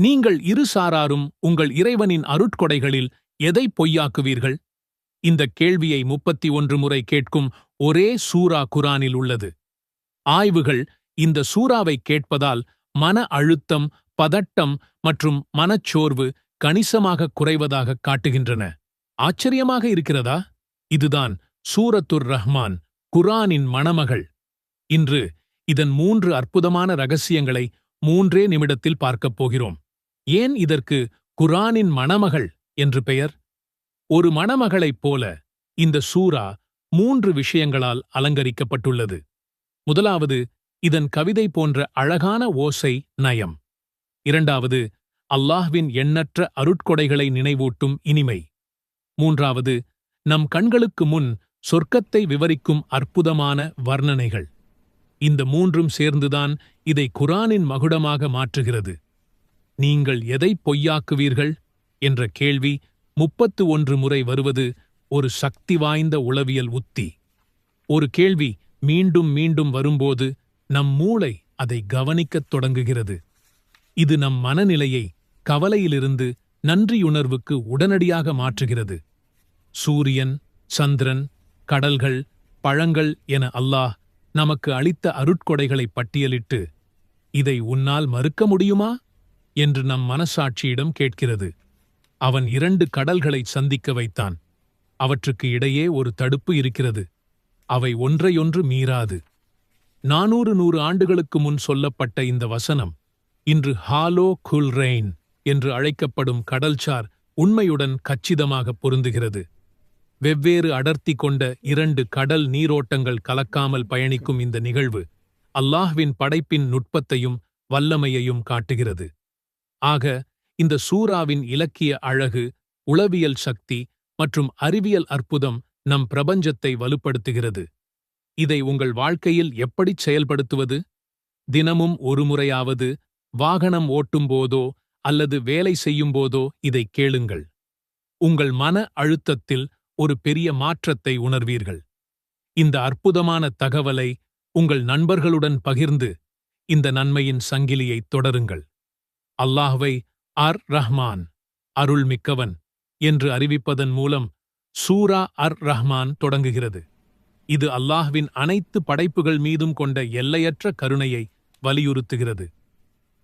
நீங்கள் இரு சாராரும் உங்கள் இறைவனின் அருட்கொடைகளில் எதை பொய்யாக்குவீர்கள்? இந்த கேள்வியை முப்பத்தி ஒன்று முறை கேட்கும் ஒரே சூரா குரானில் உள்ளது. ஆய்வுகள் இந்த சூறாவை கேட்பதால் மன அழுத்தம் பதட்டம் மற்றும் மனச்சோர்வு கணிசமாக குறைவதாக காட்டுகின்றன. ஆச்சரியமாக இருக்கிறதா? இதுதான் சூரத்துர் ரஹ்மான் குரானின் மணமகள். இன்று இதன் மூன்று அற்புதமான ரகசியங்களை மூன்றே நிமிடத்தில் பார்க்கப் போகிறோம். ஏன் இதற்கு குரானின் மணமகள் என்று பெயர்? ஒரு மணமகளைப் போல இந்த சூரா மூன்று விஷயங்களால் அலங்கரிக்கப்பட்டுள்ளது. முதலாவது இதன் கவிதை போன்ற அழகான ஓசை நயம். இரண்டாவது அல்லாஹ்வின் எண்ணற்ற அருட்கொடைகளை நினைவூட்டும் இனிமை. மூன்றாவது நம் கண்களுக்கு முன் சொர்க்கத்தை விவரிக்கும் அற்புதமான வர்ணனைகள். இந்த மூன்றும் சேர்ந்துதான் இதை குரானின் மகுடமாக மாற்றுகிறது. நீங்கள் எதை பொய்யாக்குவீர்கள்? என்ற கேள்வி முப்பத்து ஒன்று முறை வருவது ஒரு சக்தி வாய்ந்த உளவியல் உத்தி. ஒரு கேள்வி மீண்டும் மீண்டும் வரும்போது நம் மூளை அதை கவனிக்கத் தொடங்குகிறது. இது நம் மனநிலையை கவலையிலிருந்து நன்றியுணர்வுக்கு உடனடியாக மாற்றுகிறது. சூரியன் சந்திரன் கடல்கள் பழங்கள் என அல்லாஹ் நமக்கு அளித்த அருட்கொடைகளை பட்டியலிட்டு இதை உன்னால் மறுக்க முடியுமா? என்று நம் மனசாட்சியிடம் கேட்கிறது. அவன் இரண்டு கடல்களை சந்திக்க வைத்தான். அவற்றுக்கு இடையே ஒரு தடுப்பு இருக்கிறது. அவை ஒன்றையொன்று மீறாது. நானூறு நூறு ஆண்டுகளுக்கு முன் சொல்லப்பட்ட இந்த வசனம் இன்று ஹாலோ குல்ரெயின் என்று அழைக்கப்படும் கடல்சார் உண்மையுடன் கச்சிதமாக பொருந்துகிறது. வெவ்வேறு அடர்த்தி கொண்ட இரண்டு கடல் நீரோட்டங்கள் கலக்காமல் பயணிக்கும் இந்த நிகழ்வு அல்லாஹ்வின் படைப்பின் நுட்பத்தையும் வல்லமையையும் காட்டுகிறது. ஆக இந்த சூறாவின் இலக்கிய அழகு உளவியல் சக்தி மற்றும் அறிவியல் அற்புதம் நம் பிரபஞ்சத்தை வலுப்படுத்துகிறது. இதை உங்கள் வாழ்க்கையில் எப்படிச் செயல்படுத்துவது? தினமும் ஒருமுறையாவது வாகனம் ஓட்டும்போதோ அல்லது வேலை செய்யும்போதோ இதை கேளுங்கள். உங்கள் மன அழுத்தத்தில் ஒரு பெரிய மாற்றத்தை உணர்வீர்கள். இந்த அற்புதமான தகவலை உங்கள் நண்பர்களுடன் பகிர்ந்து இந்த நன்மையின் சங்கிலியைத் தொடருங்கள். அல்லாஹ்வை அர் ரஹ்மான் அருள் மிக்கவன் என்று அறிவிப்பதன் மூலம் சூரா அர் ரஹ்மான் தொடங்குகிறது. இது அல்லாஹ்வின் அனைத்து படைப்புகள் மீதும் கொண்ட எல்லையற்ற கருணையை வலியுறுத்துகிறது.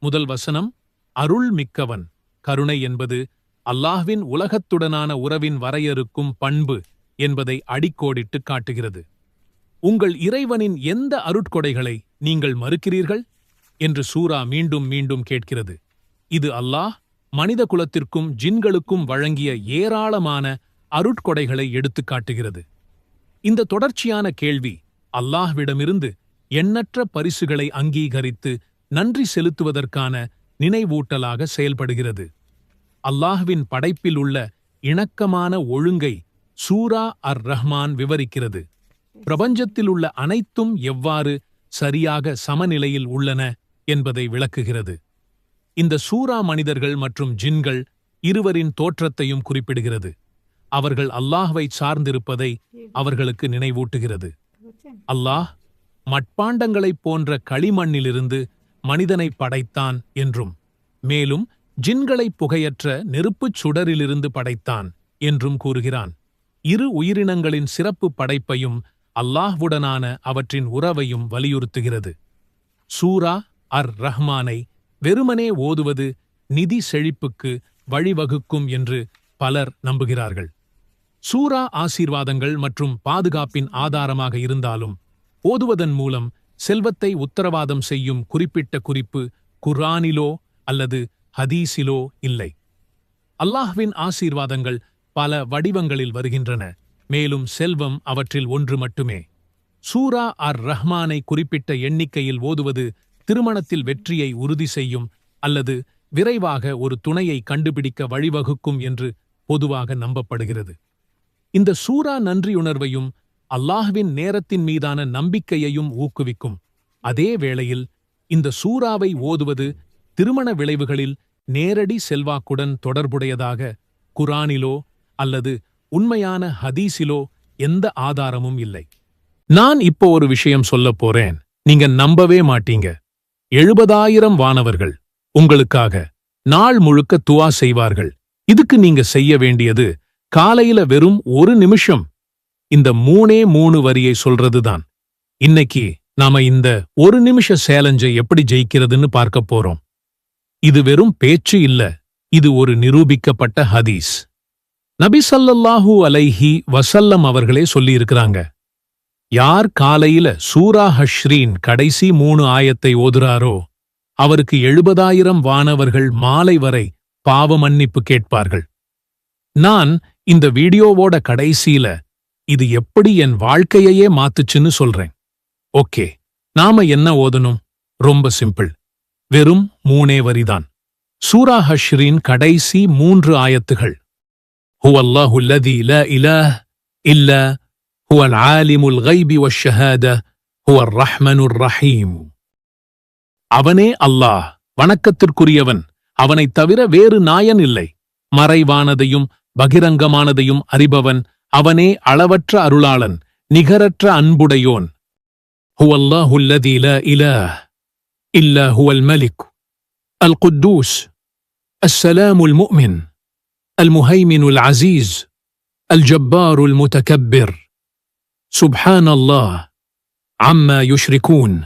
முதல் வசனம் அருள் மிக்கவன் கருணை என்பது அல்லாஹ்வின் உலகத்துடனான உறவின் வரையறுக்கும் பண்பு என்பதை அடிக்கோடிட்டு காட்டுகிறது. உங்கள் இறைவனின் எந்த அருட்கொடைகளை நீங்கள் மறுக்கிறீர்கள்? என்று சூரா மீண்டும் மீண்டும் கேட்கிறது. இது அல்லாஹ் மனித குலத்திற்கும் ஜின்களுக்கும் வழங்கிய ஏராளமான அருட்கொடைகளை எடுத்துக் காட்டுகிறது. இந்த தொடர்ச்சியான கேள்வி அல்லாஹ்விடமிருந்து எண்ணற்ற பரிசுகளை அங்கீகரித்து நன்றி செலுத்துவதற்கான நினைவூட்டலாக செயல்படுகிறது. அல்லாஹ்வின் படைப்பில் உள்ள இணக்கமான ஒழுங்கை சூரா அர் ரஹ்மான் விவரிக்கிறது. பிரபஞ்சத்தில் உள்ள அனைத்தும் எவ்வாறு சரியாக சமநிலையில் உள்ளன என்பதை விளக்குகிறது. இந்த சூரா மனிதர்கள் மற்றும் ஜின்கள் இருவரின் தோற்றத்தையும் குறிப்பிடுகிறது. அவர்கள் அல்லாஹ்வை சார்ந்திருப்பதை அவர்களுக்கு நினைவூட்டுகிறது. அல்லாஹ் மட்பாண்டங்களைப் போன்ற களிமண்ணிலிருந்து மனிதனை படைத்தான் என்றும் மேலும் ஜின்களை புகையற்ற நெருப்புச் சுடரிலிருந்து படைத்தான் என்றும் கூறுகிறான். இரு உயிரினங்களின் சிறப்பு படைப்பையும் அல்லாஹ்வுடனான அவற்றின் உறவையும் வலியுறுத்துகிறது. சூரா அர் ரஹ்மானை வெறுமனே ஓதுவது நிதி செழிப்புக்கு வழிவகுக்கும் என்று பலர் நம்புகிறார்கள். சூரா ஆசீர்வாதங்கள் மற்றும் பாதுகாப்பின் ஆதாரமாக இருந்தாலும் ஓதுவதன் மூலம் செல்வத்தை உத்தரவாதம் செய்யும் குறிப்பிட்ட குறிப்பு குர்ஆனிலோ அல்லது ஹதீஸிலோ இல்லை. அல்லாஹ்வின் ஆசீர்வாதங்கள் பல வடிவங்களில் வருகின்றன மேலும் செல்வம் அவற்றில் ஒன்று மட்டுமே. சூரா அர் ரஹ்மானை குறிப்பிட்ட எண்ணிக்கையில் ஓதுவது திருமணத்தில் வெற்றியை உறுதி செய்யும் அல்லது விரைவாக ஒரு துணையை கண்டுபிடிக்க வழிவகுக்கும் என்று பொதுவாக நம்பப்படுகிறது. இந்த சூரா நன்றியுணர்வையும் அல்லாஹ்வின் நேரத்தின் மீதான நம்பிக்கையையும் ஊக்குவிக்கும். அதே வேளையில் இந்த சூறாவை ஓதுவது திருமண விளைவுகளில் நேரடி செல்வாக்குடன் தொடர்புடையதாக குரானிலோ அல்லது உண்மையான ஹதீஸிலோ எந்த ஆதாரமும் இல்லை. நான் இப்போ ஒரு விஷயம் சொல்லப் போறேன். நீங்க நம்பவே மாட்டீங்க. எழுபதாயிரம் வானவர்கள் உங்களுக்காக நாள் முழுக்க துவா செய்வார்கள். இதுக்கு நீங்க செய்ய வேண்டியது காலையில வெறும் ஒரு நிமிஷம். இந்த மூணே மூணு வரியை சொல்றதுதான். இன்னைக்கு நாம இந்த ஒரு நிமிஷ சேலஞ்சை எப்படி ஜெயிக்கிறதுன்னு பார்க்க போறோம். இது வெறும் பேச்சு இல்ல இது ஒரு நிரூபிக்கப்பட்ட ஹதீஸ். நபி அலைஹி வசல்லம் அவர்களே சொல்லியிருக்கிறாங்க யார் காலையில சூரா ஹஷ்ரீன் கடைசி மூணு ஆயத்தை ஓதுறாரோ அவருக்கு எழுபதாயிரம் வானவர்கள் மாலை வரை பாவ மன்னிப்பு கேட்பார்கள். நான் இந்த வீடியோவோட கடைசியில இது எப்படி என் வாழ்க்கையையே மாத்துச்சுன்னு சொல்றேன். ஓகே நாம என்ன ஓதணும்? ரொம்ப சிம்பிள். வெறும் மூணே வரிதான். சூரா ஹஷ்ரீன் கடைசி மூன்று ஆயத்துகள். ஹுவல்லாஹுல்லதி இல இல இல்ல هو العالم الغيب والشهادة هو الرحمن الرحيم அவனே அல்லாஹ் வணக்கத்திற்குரியவன் அவனைத் தவிர வேறு நாயன் இல்லை மறைவானதையும் பகிரங்கமானதையும் அறிபவன் அவனே அளவற்ற அருளாளன் நிகரற்ற அன்புடையோன் هو الله الذي لا إله إلا هو الملك القدوس السلام المؤمن المهيمن العزيز الجبار المتكبر சுப்ஹான் அல்லாஹ் அம்மா யுஷ்ரிகூன்.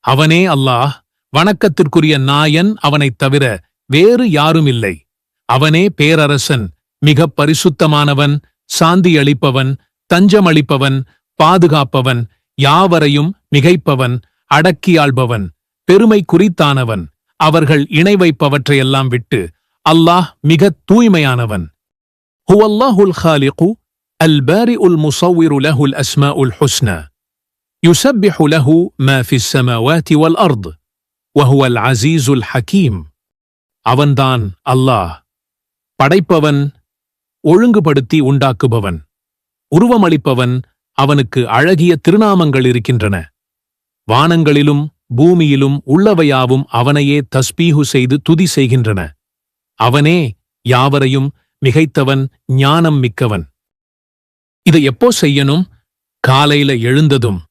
அவனே அல்லாஹ் வணக்கத்திற்குரிய நாயன் அவனைத் தவிர வேறு யாரும் இல்லை அவனே பேரரசன் மிகப் பரிசுத்தமானவன் சாந்தியளிப்பவன் தஞ்சமளிப்பவன் பாதுகாப்பவன் யாவரையும் மிகைப்பவன் அடக்கியாள்பவன் பெருமை குறித்தானவன் அவர்கள் இணை வைப்பவற்றையெல்லாம் விட்டு அல்லாஹ் மிகத் தூய்மையானவன். ஹுவல்லாஹுல் ஹாலிகு البارئ المصور له الأسماء الحسنى يسبح له ما في السماوات والأرض وهو العزيز الحكيم அவன்தான் அல்லாஹ் படைப்பவன் ஒழுங்குபடுத்தி உண்டாக்குபவன் உருவமளிப்பவன் அவனுக்கு அழகிய திருநாமங்கள் இருக்கின்றன வானங்களிலும் பூமியிலும் உள்ளவையாவும் அவனையே தஸ்பீஹு செய்து துதி செய்கின்றன அவனே யாவரையும் மிகைத்தவன் ஞானம் மிக்கவன் இதை எப்போ செய்யணும்? காலையில எழுந்ததும்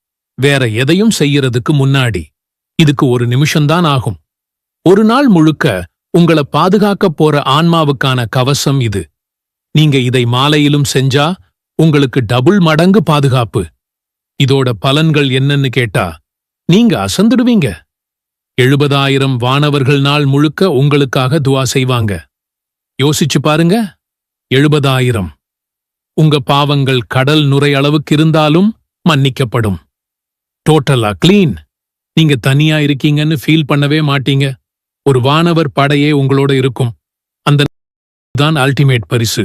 வேற எதையும் செய்யறதுக்கு முன்னாடி. இதுக்கு ஒரு நிமிஷம்தான் ஆகும். ஒரு நாள் முழுக்க உங்களை பாதுகாக்கப் போற ஆன்மாவுக்கான கவசம் இது. நீங்க இதை மாலையிலும் செஞ்சா உங்களுக்கு டபுள் மடங்கு பாதுகாப்பு. இதோட பலன்கள் என்னன்னு கேட்டா நீங்க அசந்துடுவீங்க. எழுபதாயிரம் வானவர்கள் நாள் முழுக்க உங்களுக்காக துவா செய்வாங்க. யோசிச்சு பாருங்க. எழுபதாயிரம். உங்க பாவங்கள் கடல் நுரை அளவுக்கு இருந்தாலும் மன்னிக்கப்படும். டோட்டலா கிளீன் நீங்க தனியா இருக்கீங்கன்னு ஃபீல் பண்ணவே மாட்டீங்க. ஒரு வானவர் படையே உங்களோட இருக்கும். அந்த தான் அல்டிமேட் பரிசு.